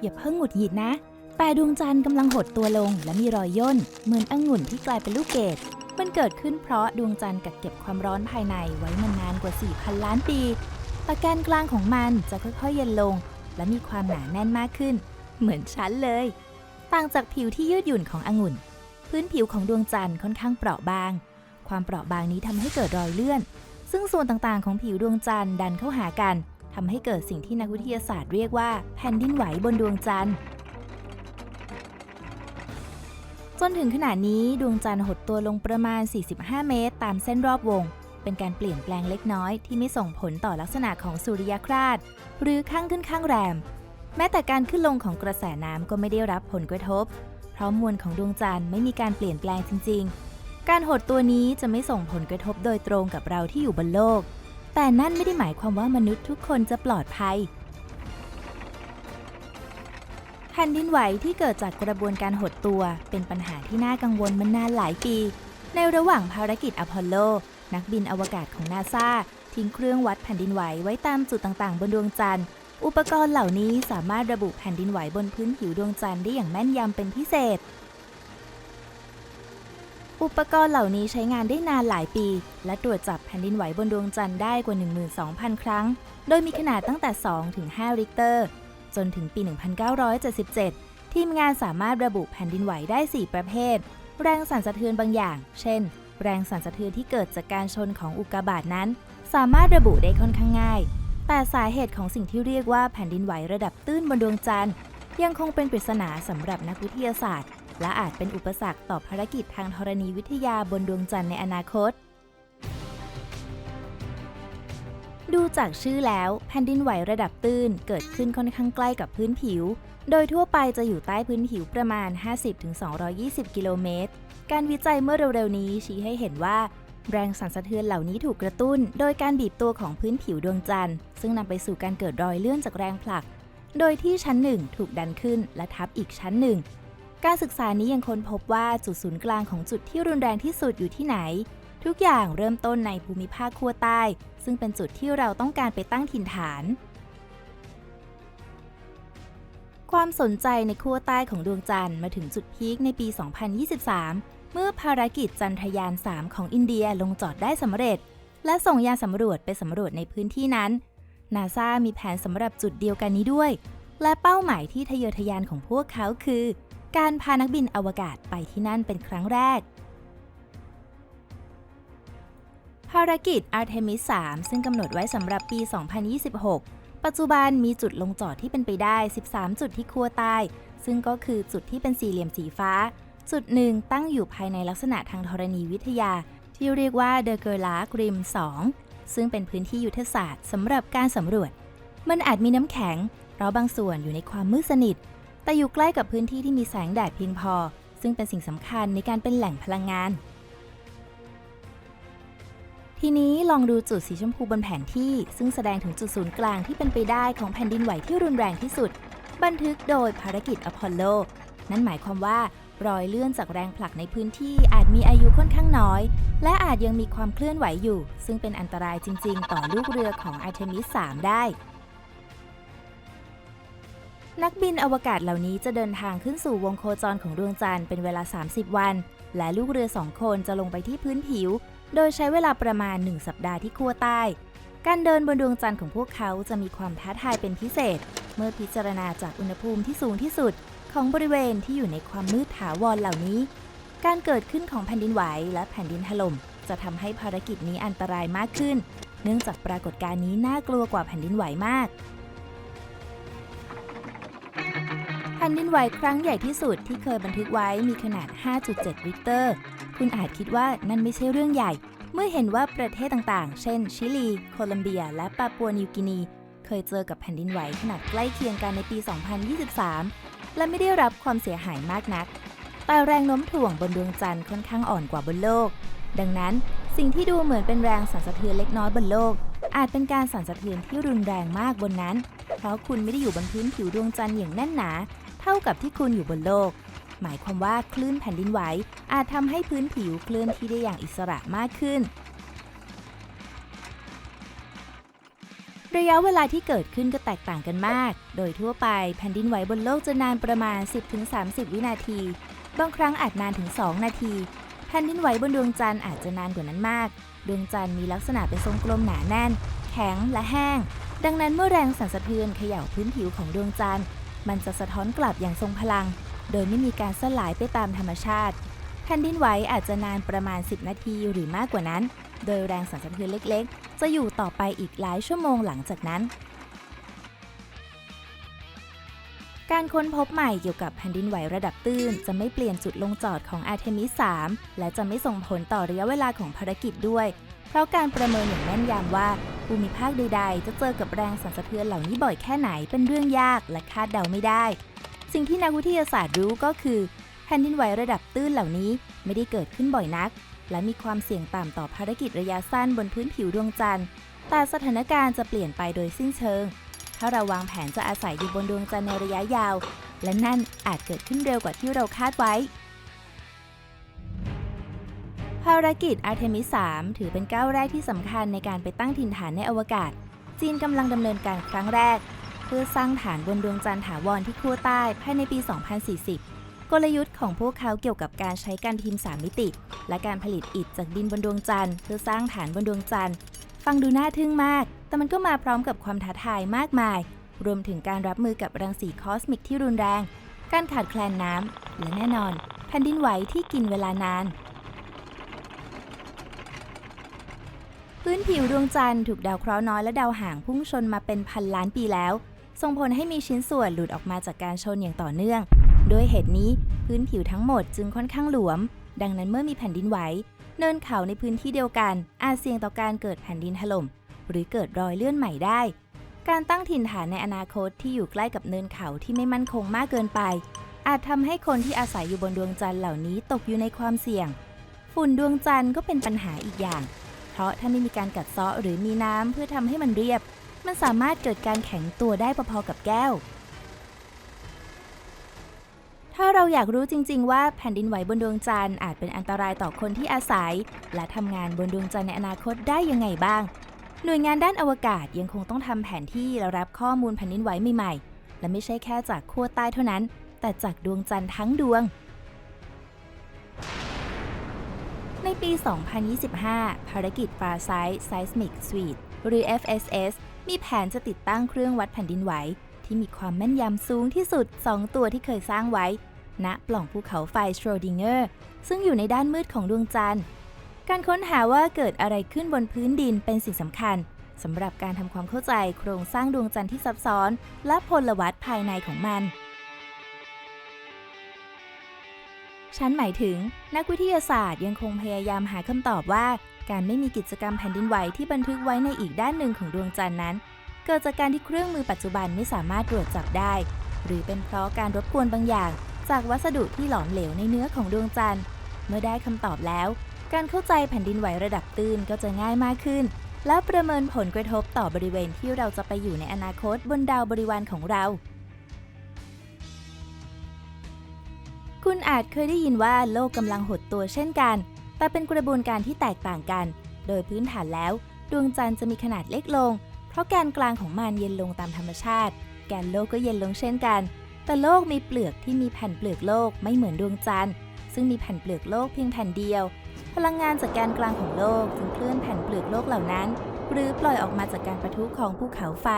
อย่าเพิ่งหงุดหงิดนะ แต่ดวงจันทร์กำลังหดตัวลงและมีรอยย่น เหมือนองุ่นที่กลายเป็นลูกเกดมันเกิดขึ้นเพราะดวงจันทร์กักเก็บความร้อนภายในไว้มานานกว่า 4,000 ล้านปีต่แกนกลางของมันจะค่อยๆเย็นลง และมีความหนาแน่นมากขึ้น เหมือนฉันเลย ต่างจากผิวที่ยืดหยุ่นขององุ่น พื้นผิวของดวงจันทร์ค่อนข้างเปราะบาง ความเปราะบางนี้ทำให้เกิดรอยเลื่อน ซึ่งส่วนต่างๆของผิวดวงจันทร์ดันเข้าหากัน ทำให้เกิดสิ่งที่นักวิทยาศาสตร์เรียกว่าแผ่นดินไหวบนดวงจันทร์ จนถึงขณะนี้ดวงจันทร์หดตัวลงประมาณ 45 เมตร ตามเส้นรอบวง เป็นการเปลี่ยนแปลงเล็กน้อยที่ไม่ส่งผลต่อลักษณะของสุริยคราสหรือข้างขึ้นข้างแรม แม้แต่การขึ้นลงของกระแสน้ำก็ไม่ได้รับผลกระทบ เพราะมวลของดวงจันทร์ไม่มีการเปลี่ยนแปลงจริง ๆ การหดตัวนี้จะไม่ส่งผลกระทบโดยตรงกับเราที่อยู่บนโลก แต่นั่นไม่ได้หมายความว่ามนุษย์ทุกคนจะปลอดภัยแผ่นดินไหวที่เกิดจากกระบวนการหดตัวเป็นปัญหาที่น่ากังวลมานานหลายปี ในระหว่างภารกิจอพอลโล นักบินอวกาศของนาซาทิ้งเครื่องวัดแผ่นดินไหวไว้ตามจุดต่างๆ บนดวงจันทร์ อุปกรณ์เหล่านี้สามารถระบุแผ่นดินไหวบนพื้นผิวดวงจันทร์ได้อย่างแม่นยำเป็นพิเศษ อุปกรณ์เหล่านี้ใช้งานได้นานหลายปี และตรวจจับแผ่นดินไหวบนดวงจันทร์ได้กว่า 12,000 ครั้ง โดยมีขนาดตั้งแต่ 2 ถึง 5 ริกเตอร์ จนถึงปี 1977 ทีมงานสามารถระบุแผ่นดินไหวได้ 4 ประเภท แรงสั่นสะเทือนบางอย่าง เช่น แรงสั่นสะเทือนที่เกิดจากการชนของอุกกาบาตนั้น สามารถระบุได้ค่อนข้างง่าย แต่สาเหตุของสิ่งที่เรียกว่าแผ่นดินไหวระดับตื้นบนดวงจันทร์ยังคงเป็นปริศนาสำหรับนักวิทยาศาสตร์ และอาจเป็นอุปสรรคต่อภารกิจทางธรณีวิทยาบนดวงจันทร์ในอนาคต ดูจากชื่อแล้วแผ่นดินไหวระดับตื้นเกิดขึ้นค่อนข้างใกล้กับพื้นผิว โดยทั่วไปจะอยู่ใต้พื้นผิวประมาณ 50-220 กิโลเมตร การวิจัยเมื่อเร็วๆนี้ชี้ให้เห็นว่าแรงสั่นสะเทือนเหล่านี้ถูกกระตุ้น โดยการบีบตัวของพื้นผิวดวงจันทร์ ซึ่งนำไปสู่การเกิดรอยเลื่อนจากแรงผลัก โดยที่ชั้นหนึ่งถูกดันขึ้นและทับอีกชั้นหนึ่ง การศึกษานี้ยังค้นพบว่าจุดศูนย์กลางของจุดที่รุนแรงที่สุดอยู่ที่ไหน ทุกอย่างเริ่มต้นในภูมิภาคขั้วใต้ ซึ่งเป็นจุดที่เราต้องการไปตั้งถิ่นฐาน ความสนใจในขั้วใต้ของดวงจันทร์มาถึงจุดพีคในปี 2023 เมื่อภารกิจจันทรยาน 3 ของอินเดียลงจอดได้สำเร็จ และส่งยานสำรวจไปสำรวจในพื้นที่นั้นนาซามีแผนสำหรับจุดเดียวกันนี้ด้วย และเป้าหมายที่ทะเยอทะยานของพวกเขาคือ การพานักบินอวกาศไปที่นั่นเป็นครั้งแรก ภารกิจ Artemis 3 ซึ่งกำหนดไว้สำหรับปี 2026 ปัจจุบันมีจุดลงจอดที่เป็นไปได้ 13 จุดที่ขั้วใต้ ซึ่งก็คือจุดที่เป็นสี่เหลี่ยมสีฟ้า จุดหนึ่งตั้งอยู่ภายในลักษณะทางธรณีวิทยา ที่เรียกว่า The g e r l a g Rim 2ซึ่งเป็นพื้นที่ยุทธศาสตร์สำหรับการสำรวจ มันอาจมีน้ำแข็ง เพราะบางส่วนอยู่ในความมืดสนิท แต่อยู่ใกล้กับพื้นที่ที่มีแสงแดดเพียงพอ ซึ่งเป็นสิ่งสำคัญในการเป็นแหล่งพลังงาน ทีนี้ลองดูจุดสีชมพูบนแผนที่ ซึ่งแสดงถึงจุดศูนย์กลางที่เป็นไปได้ของแผ่นดินไหวที่รุนแรงที่สุด บันทึกโดยภารกิจอพอลโล นั่นหมายความว่ารอยเลื่อนจากแรงผลักในพื้นที่อาจมีอายุค่อนข้างน้อย และอาจยังมีความเคลื่อนไหวอยู่ ซึ่งเป็นอันตรายจริง ๆ ต่อลูกเรือของ Artemis 3 ได้ นักบินอวกาศเหล่านี้จะเดินทางขึ้นสู่วงโคจรของดวงจันทร์เป็นเวลา 30 วัน และลูกเรือสองคนจะลงไปที่พื้นผิว โดยใช้เวลาประมาณ 1 สัปดาห์ที่ขั้วใต้ การเดินบนดวงจันทร์ของพวกเขาจะมีความท้าทายเป็นพิเศษ เมื่อพิจารณาจากอุณหภูมิที่สูงที่สุด ของบริเวณที่อยู่ในความมืดถาวรเหล่านี้ การเกิดขึ้นของแผ่นดินไหวและแผ่นดินถล่มจะทำให้ภารกิจนี้อันตรายมากขึ้น เนื่องจากปรากฏการณ์นี้น่ากลัวกว่าแผ่นดินไหวมาก ผ่นดินไหวครั้งใหญ่ที่สุดที่เคยบันทึกไว้มีขนาด 5.7 ริกเตอร์ คุณอาจคิดว่านั่นไม่ใช่เรื่องใหญ่ เมื่อเห็นว่าประเทศต่างๆ เช่น ชิลี โคลัมเบีย และปาปัวนิวกินี เคยเจอกับแผ่นดินไหวขนาดใกล้เคียงกันในปี 2023 และไม่ได้รับความเสียหายมากนัก แต่แรงโน้มถ่วงบนดวงจันทร์ค่อนข้างอ่อนกว่าบนโลก ดังนั้นสิ่งที่ดูเหมือนเป็นแรงสั่นสะเทือนเล็กน้อยบนโลก อาจเป็นการสั่นสะเทือนที่รุนแรงมากบนนั้น เพราะคุณไม่ได้อยู่บนพื้นผิวดวงจันทร์อย่างแน่นหนา เท่ากับที่คุณอยู่บนโลก หมายความว่าคลื่นแผ่นดินไหวอาจทำให้พื้นผิวเคลื่อนที่ได้อย่างอิสระมากขึ้น ระยะเวลาที่เกิดขึ้นก็แตกต่างกันมาก โดยทั่วไปแผ่นดินไหวบนโลกจะนานประมาณ 10-30 วินาที บางครั้งอาจนานถึง 2 นาที แผ่นดินไหวบนดวงจันทร์อาจจะนานกว่านั้นมาก ดวงจันทร์มีลักษณะเป็นทรงกลมหนาแน่น แข็งและแห้งดังนั้นเมื่อแรงสั่นสะเทือนเขย่าพื้นผิวของดวงจันทร์ มันจะสะท้อนกลับอย่างทรงพลัง โดยไม่มีการสลายไปตามธรรมชาติแผ่นดินไหวอาจจะนานประมาณ 10 นาทีหรือมากกว่านั้น โดยแรงสั่นสะเทือนเล็กๆ จะอยู่ต่อไปอีกหลายชั่วโมงหลังจากนั้น การค้นพบใหม่เกี่ยวกับแผ่นดินไหวระดับตื้น จะไม่เปลี่ยนจุดลงจอดของอาร์เทมิส 3 และจะไม่ส่งผลต่อระยะเวลาของภารกิจด้วย เพราะการประเมินอย่างแม่นยำว่า ภูมิภาคใดๆ จะเจอกับแรงสั่นสะเทือนเหล่านี้บ่อยแค่ไหนเป็นเรื่องยากและคาดเดาไม่ได้ สิ่งที่นักวิทยาศาสตร์รู้ก็คือแผ่นดินไหวระดับตื้นเหล่านี้ไม่ได้เกิดขึ้นบ่อยนัก และมีความเสี่ยงต่ำต่อภารกิจระยะสั้นบนพื้นผิวดวงจันทร์ แต่สถานการณ์จะเปลี่ยนไปโดยสิ้นเชิง ถ้าเราวางแผนจะอาศัยอยู่บนดวงจันทร์ในระยะยาว และนั่นอาจเกิดขึ้นเร็วกว่าที่เราคาดไว้ารกิจ Artemis 3ถือเป็นก้าวแรกที่สำคัญในการไปตั้งถิ่นฐานในอวกาศ จีนกำลังดำเนินการครั้งแรก เพื่อสร้างฐานบนดวงจันทร์ถาวรที่ขั้วใต้ภายในปี 2040 กลยุทธ์ของพวกเขาเกี่ยวกับการใช้การพิมพ์ 3 มิติ และการผลิตอิฐจากดินบนดวงจันทร์เพื่อสร้างฐานบนดวงจันทร์ ฟังดูน่าทึ่งมาก แต่มันก็มาพร้อมกับความท้าทายมากมาย รวมถึงการรับมือกับรังสีคอสมิกที่รุนแรง การขาดแคลนน้ำและแน่นอนแผ่นดินไหวที่กินเวลานาน พื้นผิวดวงจันทร์ถูกดาวเคราะห์น้อยและดาวห่างพุ่งชนมาเป็นพันล้านปีแล้ว ส่งผลให้มีชิ้นส่วนหลุดออกมาจากการชนอย่างต่อเนื่อง โดยเหตุนี้พื้นผิวทั้งหมดจึงค่อนข้างหลวม ดังนั้นเมื่อมีแผ่นดินไหวเนินเขาในพื้นที่เดียวกัน อาจเสี่ยงต่อการเกิดแผ่นดินถล่มหรือเกิดรอยเลื่อนใหม่ได้ การตั้งถิ่นฐานในอนาคตที่อยู่ใกล้กับเนินเขาที่ไม่มั่นคงมากเกินไป อาจทำให้คนที่อาศัยอยู่บนดวงจันทร์เหล่านี้ตกอยู่ในความเสี่ยง ฝุ่นดวงจันทร์ก็เป็นปัญหาอีกอย่าง เพราะถ้าไม่มีการกัดเซาะหรือมีน้ำเพื่อทำให้มันเรียบ มันสามารถเกิดการแข็งตัวได้พอๆกับแก้ว ถ้าเราอยากรู้จริง ๆ ว่าแผ่นดินไหวบนดวงจันทร์อาจเป็นอันตรายต่อคนที่อาศัย และทำงานบนดวงจันทร์ในอนาคตได้ยังไงบ้าง หน่วยงานด้านอวกาศยังคงต้องทำแผนที่และรับข้อมูลแผ่นดินไหวใหม่ๆและไม่ใช่แค่จากขั้วใต้เท่านั้น แต่จากดวงจันทร์ทั้งดวง ปี 2025 ภารกิจ Farsight Seismic Suite หรือ FSS มีแผนจะติดตั้งเครื่องวัดแผ่นดินไหว ที่มีความแม่นยำสูงที่สุด 2 ตัวที่เคยสร้างไว้ ณ ปล่องภูเขาไฟสโตรดิงเกอร์ ซึ่งอยู่ในด้านมืดของดวงจันทร์ การค้นหาว่าเกิดอะไรขึ้นบนพื้นดินเป็นสิ่งสำคัญสำหรับการทำความเข้าใจโครงสร้างดวงจันทร์ที่ซับซ้อน และพลวัตภายในของมัน ฉันหมายถึงนักวิทยาศาสตร์ยังคงพยายามหาคำตอบว่า การไม่มีกิจกรรมแผ่นดินไหวที่บันทึกไว้ในอีกด้านหนึ่งของดวงจันทร์นั้น เกิดจากการที่เครื่องมือปัจจุบันไม่สามารถตรวจจับได้ หรือเป็นเพราะการรบกวนบางอย่าง จากวัสดุที่หลอมเหลวในเนื้อของดวงจันทร์ เมื่อได้คำตอบแล้ว การเข้าใจแผ่นดินไหวระดับตื้นก็จะง่ายมากขึ้น และประเมินผลกระทบต่อบริเวณที่เราจะไปอยู่ในอนาคตบนดาวบริวารของเรา อาจเคยได้ยินว่าโลกกำลังหดตัวเช่นกัน แต่เป็นกระบวนการที่แตกต่างกัน โดยพื้นฐานแล้ว ดวงจันทร์จะมีขนาดเล็กลง เพราะแกนกลางของมันเย็นลงตามธรรมชาติ แกนโลกก็เย็นลงเช่นกัน แต่โลกมีเปลือกที่มีแผ่นเปลือกโลกไม่เหมือนดวงจันทร์ ซึ่งมีแผ่นเปลือกโลกเพียงแผ่นเดียว พลังงานจากแกนกลางของโลกจึงเคลื่อนแผ่นเปลือกโลกเหล่านั้น หรือปล่อยออกมาจากการประทุของภูเขาไฟ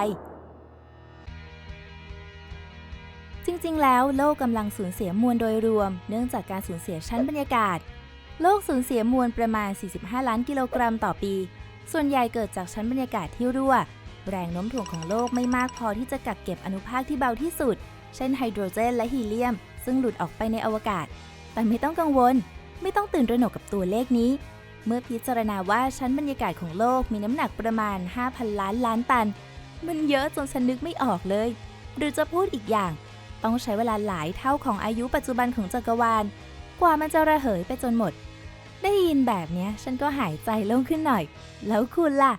ริง ๆ แล้วโลกกำลังสูญเสียมวลโดยรวม เนื่องจากการสูญเสียชั้นบรรยากาศ โลกสูญเสียมวลประมาณ 45 ล้านกิโลกรัมต่อปี ส่วนใหญ่เกิดจากชั้นบรรยากาศที่รั่ว แรงโน้มถ่วงของโลกไม่มากพอที่จะกักเก็บอนุภาคที่เบาที่สุด เช่นไฮโดรเจนและฮีเลียม ซึ่งหลุดออกไปในอวกาศ แต่ไม่ต้องกังวล ไม่ต้องตื่นตระหนกกับตัวเลขนี้ เมื่อพิจารณาว่าชั้นบรรยากาศของโลกมีน้ำหนักประมาณ 5,000 ล้านล้านตัน มันเยอะจนฉันนึกไม่ออกเลย หรือจะพูดอีกอย่าง ต้องใช้เวลาหลายเท่าของอายุปัจจุบันของจักรวาล กว่ามันจะระเหยไปจนหมด ได้ยินแบบนี้ฉันก็หายใจโล่งขึ้นหน่อย แล้วคุณล่ะ